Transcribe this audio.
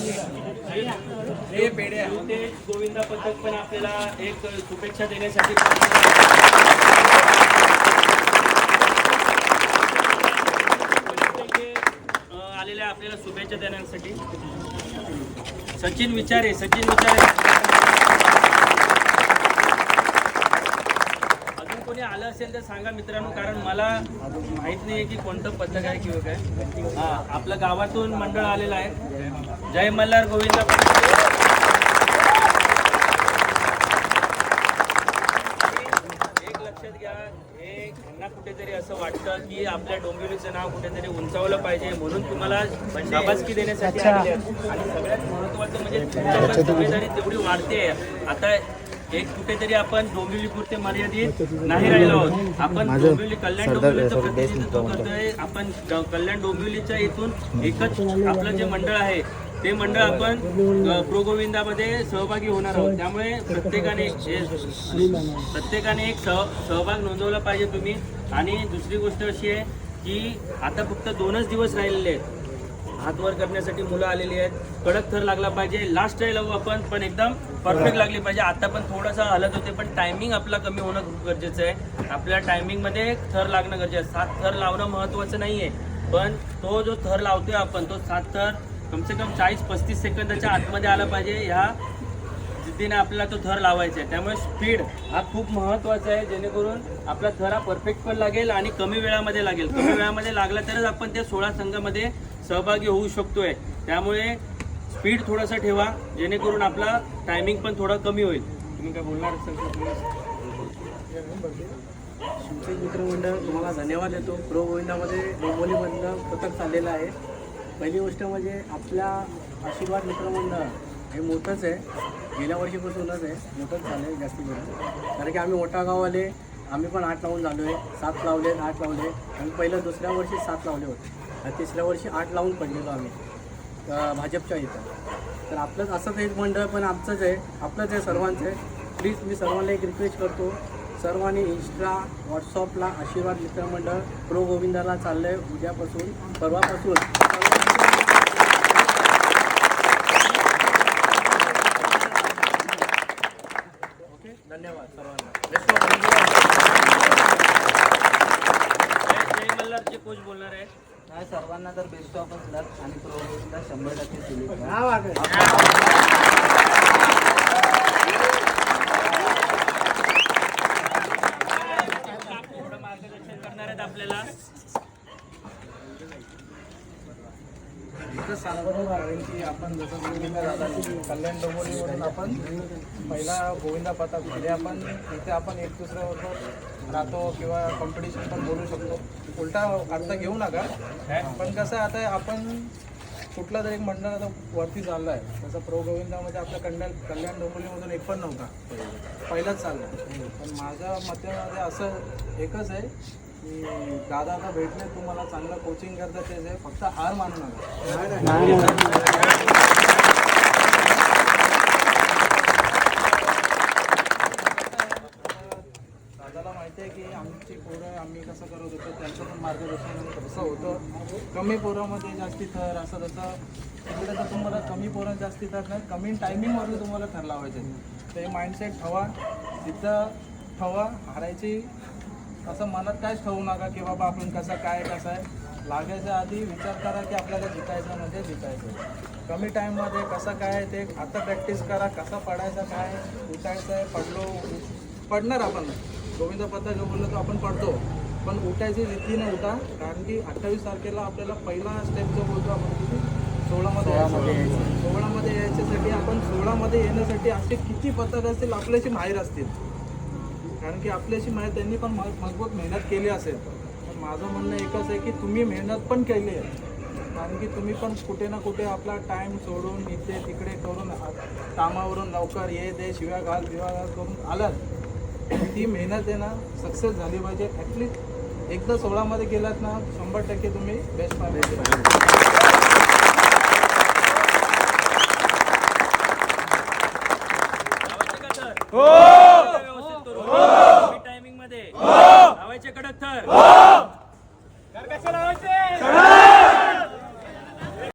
हे पेढे ते गोविंदा पथक पण आपल्याला एक शुभेच्छा देण्यासाठी आलेल्या आपल्याला शुभेच्छा देण्यासाठी. सचिन विचारे सचिन विचारे. कोणी आलं असेल तर सांगा मित्रांनो कारण मला माहीत नाही की कोणतं पथक आहे किंवा काय. हा आपलं गावातून मंडळ आलेलं आहे. जय मल्हार गोविंदा एक लक्षात घ्या हे यांना कुठेतरी असं वाटतं की आपल्या डोंबिवलीचं नाव कुठेतरी उंचावलं पाहिजे म्हणून तुम्हाला शाबासकी देण्यासाठी आलेले. आणि सगळ्यात महत्वाचं म्हणजे तुमच्यावर तेवढी वाढते. आता एक कुठेतरी आपण डोंबिवलीपुरते मर्यादित नाही राहिलो आहोत. आपण डोंबिवली कल्याण डोंबिवलीचं प्रतिनिधित्व करतोय. आपण कल्याण डोंबिवलीच्या इथून एकच आपलं जे मंडळ आहे ते मंडळ आपण अ, प्रो गोविंदामध्ये सहभागी होणार आहोत. त्यामुळे प्रत्येकाने प्रत्येकाने एक सह सहभाग नोंदवला पाहिजे तुम्ही. आणि दुसरी गोष्ट अशी आहे की आता फक्त दोनच दिवस राहिलेले आहेत. हात वर करण्यासाठी मुलं आलेली आहेत. कडक थर लागला पाहिजे. लास्ट ट्राय लावू आपण पण एकदम परफेक्ट लागली पाहिजे. आता पण थोडासा हलत होते पण टायमिंग आपला कमी होणं खूप गरजेचं आहे. आपल्या टायमिंगमध्ये थर लागणं गरजेचं आहे. सात थर लावणं महत्त्वाचं नाही आहे पण तो जो थर लावतोय आपण तो सात थर कमसे कम चाळीस पस्तीस सेकंदाच्या आतमध्ये आला पाहिजे. ह्या जिद्दीने आपल्याला तो थर लावायचा आहे. त्यामुळे स्पीड हा खूप महत्त्वाचा आहे. जेणेकरून आपला थर हा परफेक्ट पण लागेल आणि कमी वेळामध्ये लागेल. कमी वेळामध्ये लागला तरच आपण त्या सोळा संघामध्ये सहभागी होऊ शकतोय. त्यामुळे स्पीड थोडासा ठेवा जेणेकरून आपला टायमिंग पण थोडा कमी होईल. तुम्ही काय बोलणार असाल शिवसेना मित्रमंडळ तुम्हाला धन्यवाद देतो. प्रो गोविंदामध्ये डोंबोलीमधलं पथक चाललेलं आहे. पहिली गोष्ट म्हणजे आपल्या आशीर्वाद मित्रमंडळ हे मोठंच आहे. गेल्या वर्षीपासूनच आहे. मोठंच चाललं आहे जास्ती. करून कारण की आम्ही मोठा गाववाले आम्ही पण आठ लावून झालो आहे सात लावले आठ लावले. आणि पहिलं दुसऱ्या वर्षी सात लावले होते. आणि तिसऱ्या वर्षी आठ लावून पडलेलो आम्ही भाजपच्या इथं. तर आपलंच असंच एक मंडळ पण आमचंच आहे आपलंच आहे सर्वांचं आहे. प्लीज मी सर्वांना एक रिक्वेस्ट करतो सर्वांनी इंस्टा व्हॉट्सअपला आशीर्वाद मित्रमंडळ प्रो गोविंदाला चाललं आहे उद्यापासून परवापासून ओके धन्यवाद सर्वांना Best of luck. जय जय मल्हारचे कोच बोलणार आहे. नाही सर्वांना तर बेस्ट ऑफ लक आणि प्रोग्रेसला शंभर टक्के सिलेक्ट हा, वागं. थोडं मार्गदर्शन करणार आहेत आपल्याला एकच सांगतो कारण की आपण जसं गोविंदा दादा कल्याण डोंबोलीवरून आपण पहिला गोविंदा पाता म्हणजे आपण इथे आपण एक दुसऱ्याबरोबर राहतो किंवा कॉम्पिटिशन पण बोलू शकतो. उलटा अर्थ घेऊ नका पण कसं आहे, आता आपण कुठला तरी एक मंडळ आता वरती चाललं आहे. तसं प्रो गोविंदामध्ये आपल्या कल्याण कल्याण डोंबोलीमधून एक पण नव्हता. पहिलाच चालला. पण माझ्या मते असं एकच आहे की दादा आता भेटले तुम्हाला चांगलं कोचिंग करतात ते फक्त हार मानू नका. दादाला माहिती आहे की आमची पोरं आम्ही कसं करत होतो त्यांचं पण मार्गदर्शन कसं होतं. कमी पोरामध्ये जास्ती थर असं तसं तिकडे तर तुम्हाला कमी पोरं जास्ती थर नाही कमी टायमिंगवरती तुम्हाला थर लावायचे ते माइंडसेट ठवा तिथं ठवा हारायची असं मनात काहीच ठेवू नका की बाबा आपण कसं काय कसं आहे. लागायच्या आधी विचार करा की आपल्याला जिंकायचं म्हणजे जिंकायचं कमी टाईममध्ये कसं काय आहे ते आता प्रॅक्टिस करा कसं पडायचं काय उठायचं आहे पडलो पडणार आपण. गोविंद पथक बोललो तर आपण पडतो. पण उठायची जिद्दीने उठा कारण की अठ्ठावीस तारखेला आपल्याला पहिला स्टेप जो बोलतो आपण किती सोळामध्ये यायचं. सोळामध्ये यायच्यासाठी आपण सोळामध्ये येण्यासाठी असे किती पथक असतील आपल्याशी माहीर असतील. कारण की आपल्याशी माहिती त्यांनी पण मजबूत मेहनत केली असेल. तर माझं म्हणणं एकच आहे की तुम्ही मेहनत पण केली आहे. कारण की तुम्ही पण कुठे ना कुठे आपला टाईम सोडून इथे तिकडे करून कामावरून लवकर ये दे शिव्या घाल दिवा घाल करून आलात. ती मेहनत आहे ना सक्सेस झाली पाहिजे. ॲटलीस्ट एकदा सोळामध्ये गेलात ना शंभर टक्के तुम्ही बेस्ट पाहिजे Oh! आमच्याकडे तर